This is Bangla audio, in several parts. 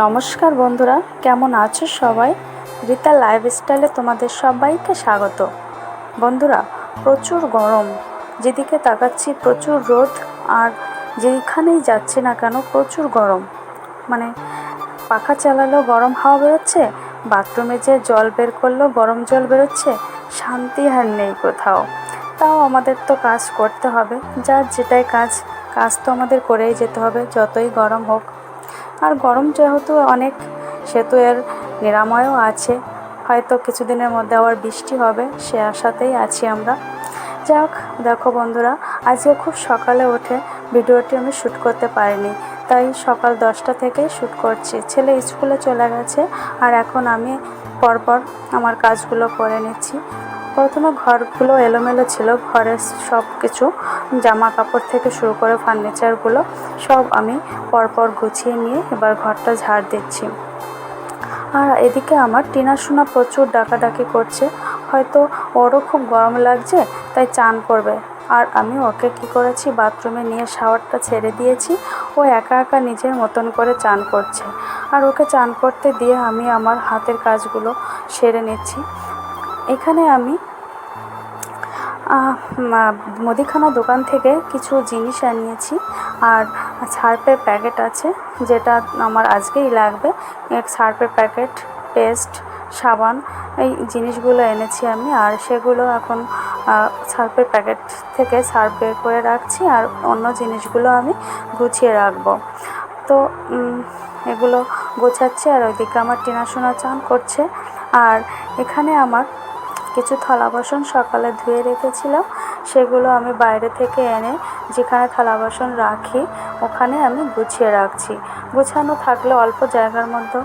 নমস্কার বন্ধুরা, কেমন আছো সবাই? রীতা লাইফস্টাইলে তোমাদের সবাইকে স্বাগত। বন্ধুরা, প্রচুর গরম, যেদিকে তাকাচ্ছি প্রচুর রোদ, আর যেখানেই যাচ্ছি না কেন প্রচুর গরম। মানে পাখা চালালেও গরম হাওয়া বেরোচ্ছে, বাথরুমে যে জল বের করলেও গরম জল বেরোচ্ছে, শান্তি আর নেই কোথাও। তাও আমাদের তো কাজ করতে হবে, যার যেটাই কাজ কাজ তো আমাদের করেই যেতে হবে, যতই গরম হোক। আর গরম যেহেতু অনেক, সেহেতু এর নিরাময়ও আছে। হয়তো কিছুদিনের মধ্যে আবার বৃষ্টি হবে, সে আশাতেই আছি আমরা। যাক, দেখো বন্ধুরা, আজকে খুব সকালে উঠে ভিডিওটি আমি শ্যুট করতে পারিনি। তাই সকাল দশটা থেকেই শ্যুট করছি। ছেলে স্কুলে চলে গেছে, আর এখন আমি পরপর আমার কাজগুলো করে নিচ্ছি। প্রথমে ঘরগুলো এলোমেলো ছিল, ঘরের সব কিছু জামা কাপড় থেকে শুরু করে ফার্নিচারগুলো, সব আমি পরপর গুছিয়ে নিয়ে এবার ঘরটা ঝাড় দিচ্ছি। আর এদিকে আমার টিনা সোনা প্রচুর ডাকাডাকি করছে। হয়তো ওরও খুব গরম লাগছে, তাই চান করবে। আর আমি ওকে কি করেছি, বাথরুমে নিয়ে শাওয়ারটা ছেড়ে দিয়েছি। ও একা একা নিজের মতন করে চান করছে। আর ওকে চান করতে দিয়ে আমি আমার হাতের কাজগুলো সেরে নিচ্ছি। এখানে আমি মুদিখানা দোকান থেকে কিছু জিনিস আনিয়েছি। আর সার্ফের প্যাকেট আছে যেটা আমার আজকেই লাগবে। এক সার্ফের প্যাকেট পেস্ট সাবান এই জিনিসগুলো এনেছি আমি। আর সেগুলো এখন আহ, সার্ফের প্যাকেট থেকে সার্ফ বের করে রাখছি। আর অন্য জিনিসগুলো আমি গুছিয়ে রাখব। তো এগুলো গোছাচ্ছি। আর ওইদিকে আমার টিনা চান করছে। আর এখানে আমার কিছু থালা বাসন সকালে ধুয়ে রেখেছিলাম, সেগুলো আমি বাইরে থেকে এনে যেখানে থালা বাসন রাখি, ওখানে আমি গুছিয়ে রাখছি। গুছানো থাকলে অল্প জায়গার মধ্যে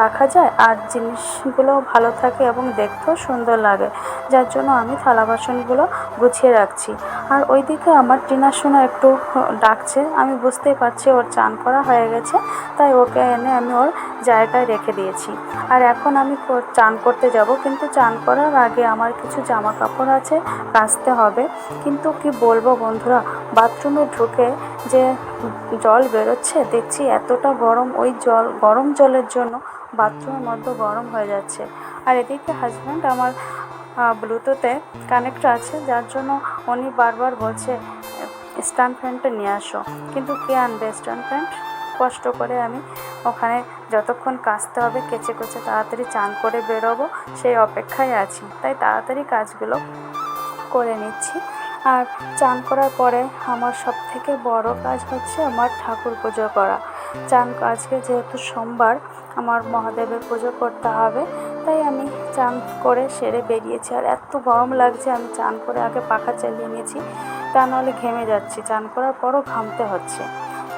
রাখা যায় আর জিনিসগুলো ভালো থাকে এবং দেখতেও সুন্দর লাগে, যার জন্য আমি থালা বাসনগুলো গুছিয়ে রাখছি। আর ওইদিকে আমার টিনাসোনা একটু ডাকছে, আমি বুঝতেই পারছি ওর চান করা হয়ে গেছে, তাই ওকে এনে আমি ওর জায়গায় রেখে দিয়েছি। আর এখন আমি চান করতে যাব, কিন্তু চান করার আগে আমার কিছু জামা কাপড় আছে, কাচতে হবে। কিন্তু কি বলব বন্ধুরা, বাথরুমে ঢুকে যে জল বেরোচ্ছে, দেখছি এতটা গরম, ওই জল, গরম জলের জন্য বাথরুমের মধ্যে গরম হয়ে যাচ্ছে। আর এদিকে হাজব্যান্ড আমার ব্লুটুথে কানেক্ট আছে, যার জন্য উনি বারবার বলছে, স্ট্যান্ড ফ্যানটা নিয়ে আসো। কিন্তু কে আনবে স্ট্যান্ড ফ্যান? কষ্ট করে আমি ওখানে যতক্ষণ কাচতে হবে, কেচে কেচে তাড়াতাড়ি চান করে বেরোবো, সেই অপেক্ষায় আছি। তাই তাড়াতাড়ি কাজগুলো করে নিচ্ছি। আর চান করার পরে আমার সব থেকে বড় কাজ হচ্ছে আমার ঠাকুর পুজো করা। চান আজকে যেহেতু সোমবার, আমার মহাদেবের পুজো করতে হবে, তাই আমি চান করে সেরে বেরিয়েছি। আর এত গরম লাগছে, আমি চান করে আগে পাখা চালিয়ে নিয়েছি, তা নাহলে ঘেমে যাচ্ছি। চান করার পরও ঘামতে হচ্ছে।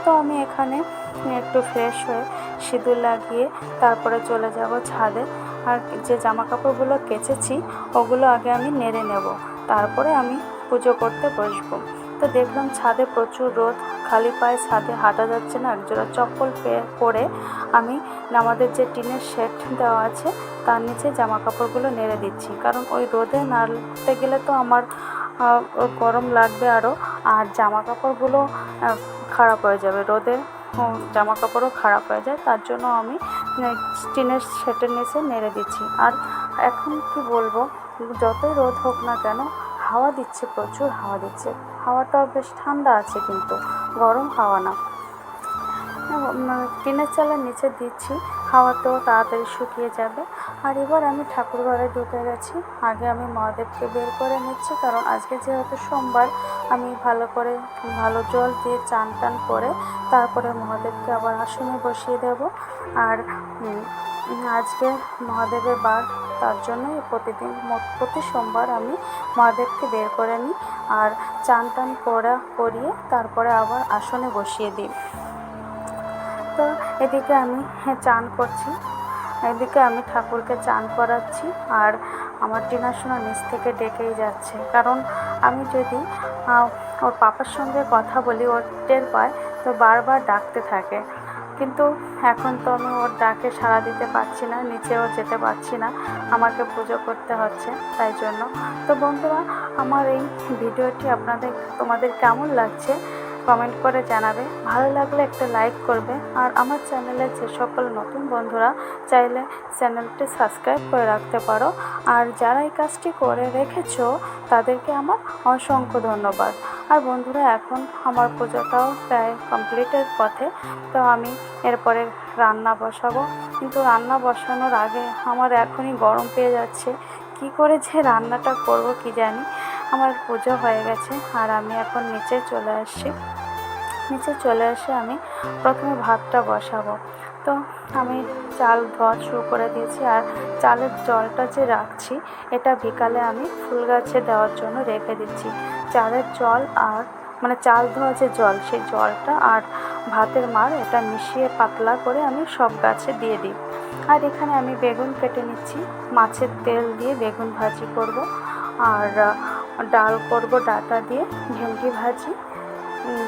তো আমি এখানে একটু ফ্রেশ হয়ে সিঁদুর লাগিয়ে তারপরে চলে যাব ছাদে। আর যে জামা কাপড়গুলো কেচেছি, ওগুলো আগে আমি নেড়ে নেব। তারপরে আমি পুজো করতে বসবো। তো দেখলাম ছাদে প্রচুর রোদ, খালি পায়ে ছাদে হাঁটা যাচ্ছে না। একজোড়া চপ্পল পেয়ে পরে আমি আমাদের যে টিনের শেড দেওয়া আছে, তার নিচে জামা কাপড়গুলো নেড়ে দিচ্ছি। কারণ ওই রোদে নাড়তে গেলে তো আমার গরম লাগবে আরও আর জামা কাপড়গুলো খারাপ হয়ে যাবে। রোদে জামা কাপড়ও খারাপ হয়ে যায়, তার জন্য আমি টিনের সেটের নিচে নেড়ে দিচ্ছি। আর এখন কি বলব, যতই রোদ হোক না কেন, হাওয়া দিচ্ছে, প্রচুর হাওয়া দিচ্ছে। হাওয়াটা বেশ ঠান্ডা আছে কিন্তু, গরম হাওয়া না। টিনের চালের নিচে দিচ্ছি হাওয়াতেও তাড়াতাড়ি শুকিয়ে যাবে। আর এবার আমি ঠাকুর ঘরে ঢুকে গেছি। আগে আমি মহাদেবকে বের করে নিচ্ছি, কারণ আজকে যেহেতু সোমবার, আমি ভালো করে ভালো জল দিয়ে চান টান করে তারপরে মহাদেবকে আবার আসনে বসিয়ে দেব। আর আজকে মহাদেবের বার, তার জন্যই প্রতিদিন প্রতি সোমবার আমি মহাদেবকে বের করে নিই। আর চান টান করা করিয়ে তারপরে আবার আসনে বসিয়ে দিই। তো এদিকে আমি চান করছি। এদিকে আমি ঠাকুরকে চান করাচ্ছি আর আমার টিনা সোনা নিচ থেকে ডেকেই যাচ্ছে। কারণ আমি যদি ওর পাপার সঙ্গে কথা বলি, ওর টের পায়, তো বারবার ডাকতে থাকে। কিন্তু এখন তো আমি ওর ডাকে সাড়া দিতে পারছি না, নিচেও যেতে পারছি না, আমাকে পুজো করতে হচ্ছে, তাই জন্য। তো বন্ধুরা, আমার এই ভিডিওটি আপনাদের, তোমাদের কেমন লাগছে? কমেন্ট করে জানাবে। ভালো লাগলে একটা লাইক করবে। আর আমার চ্যানেলে যে সকল নতুন বন্ধুরা, চাইলে চ্যানেলটি সাবস্ক্রাইব করে রাখতে পারো। আর যারা এই কাজটি করে রেখেছো, তাদেরকে আমার অসংখ্য ধন্যবাদ। আর বন্ধুরা, এখন আমার পুজোটাও প্রায় কমপ্লিটের পথে। তো আমি এরপরে রান্না বসাবো। কিন্তু রান্না বসানোর আগে আমার এখনই গরম পেয়ে যাচ্ছে। কি করে যে রান্নাটা করব কি জানি। আমার পুজো হয়ে গেছে আর আমি এখন নিচে চলে আসছি। নিচে চলে এসে আমি প্রথমে ভাতটা বসাবো। তো আমি চাল ধোয়া শুরু করে দিয়েছি আর চালের জলটা যে রাখছি, এটা বিকালে আমি ফুল গাছে দেওয়ার জন্য রেখে দিচ্ছি। চালের জল আর মানে চাল ধোয়া যে জল, সেই জলটা আর ভাতের মার এটা মিশিয়ে পাতলা করে আমি সব গাছে দিয়ে দিই। আর এখানে আমি বেগুন কেটে নিচ্ছি। মাছের তেল দিয়ে বেগুন ভাজি করব। আর ডাল করব, ডাটা দিয়ে, ভেন্ডি ভাজি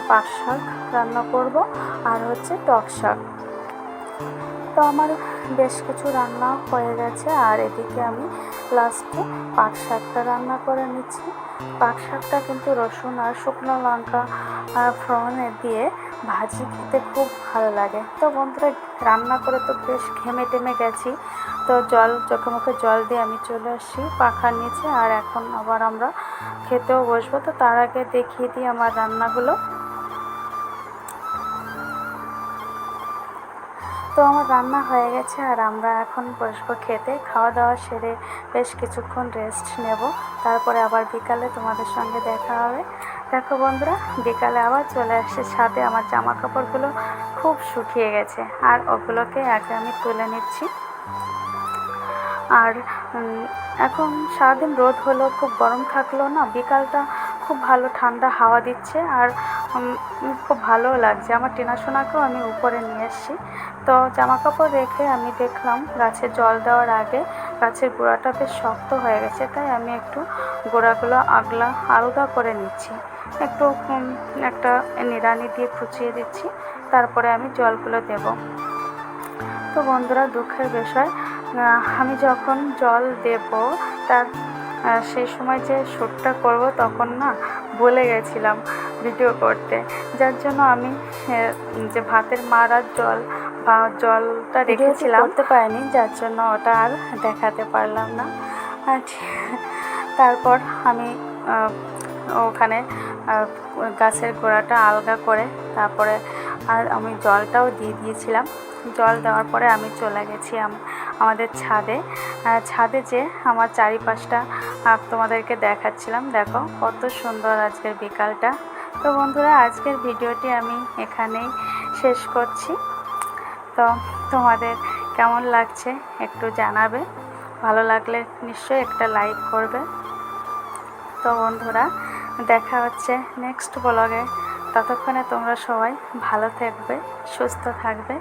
পাট শাক রান্না করব, আর হচ্ছে টক শাক। তো আমার বেশ কিছু রান্না হয়ে গেছে, আর এদিকে আমি লাস্টে পাট শাকটা রান্না করে নিচ্ছি। পাট শাকটা কিন্তু রসুন আর শুকনো লঙ্কা ফোড়নে দিয়ে ভাজি খেতে খুব ভালো লাগে। তো বন্ধুরা, রান্না করে তো বেশ ঘেমে টেমে গেছি। তো জল, চোখে মুখে জল দিয়ে আমি চলে আসছি পাখার নিচে। আর এখন আবার আমরা খেতেও বসবো। তো তার আগে দেখিয়ে দিই আমার রান্নাগুলো। তো আমার রান্না হয়ে গেছে আর আমরা এখন বসবো খেতে। খাওয়া দাওয়া সেরে বেশ কিছুক্ষণ রেস্ট নেব। তারপরে আবার বিকালে তোমাদের সঙ্গে দেখা হবে। দেখো বন্ধুরা, বিকালে আবার চলে আসছে সাথে আমার জামা কাপড়গুলো খুব শুকিয়ে গেছে। আর ওগুলোকে আগে আমি তুলে নিচ্ছি। আর এখন সারাদিন রোদ হলো খুব গরম থাকল না, বিকালটা খুব ভালো ঠান্ডা হাওয়া দিচ্ছে আর খুব ভালোও লাগছে। আমার টেনাশোনাকেও আমি উপরে নিয়ে এসেছি। তো জামা কাপড় রেখে আমি দেখলাম গাছে জল দেওয়ার আগে গাছের গোড়াটা বেশ শক্ত হয়ে গেছে, তাই আমি একটু গোড়াগুলো আগলা আলগা করে নিচ্ছি। একটু একটা নিড়ানি দিয়ে খুঁচিয়ে দিচ্ছি, তারপরে আমি জলগুলো দেবো। তো বন্ধুরা, দুঃখের বিষয় আমি যখন জল দেব তার সেই সময় যে শ্যুটটা করব তখন না ভুলে গেছিলাম ভিডিও করতে। যার জন্য আমি যে ভাতের মারার জল বা জলটা রেখেছিলাম করতে পারিনি যার জন্য ওটা আর দেখাতে পারলাম না। আর তারপর আমি ওখানে গাছের গোড়াটা আলগা করে তারপরে আর আমি জলটাও দিয়ে দিয়েছিলাম। জল দেওয়ার পরে আমি চলে গেছি আমাদের ছাদে ছাদে যে আমার চারিপাশটা তোমাদেরকে দেখাচ্ছিলাম, দেখো কত সুন্দর আজকের বিকালটা। তো বন্ধুরা, আজকের ভিডিওটি আমি এখানেই শেষ করছি। তো তোমাদের কেমন লাগছে একটু জানাবে। ভালো লাগলে নিশ্চয়ই একটা লাইক করবে। তো বন্ধুরা, দেখা হচ্ছে নেক্সট ব্লগে। ততক্ষণে তোমরা সবাই ভালো থাকবে, সুস্থ থাকবে।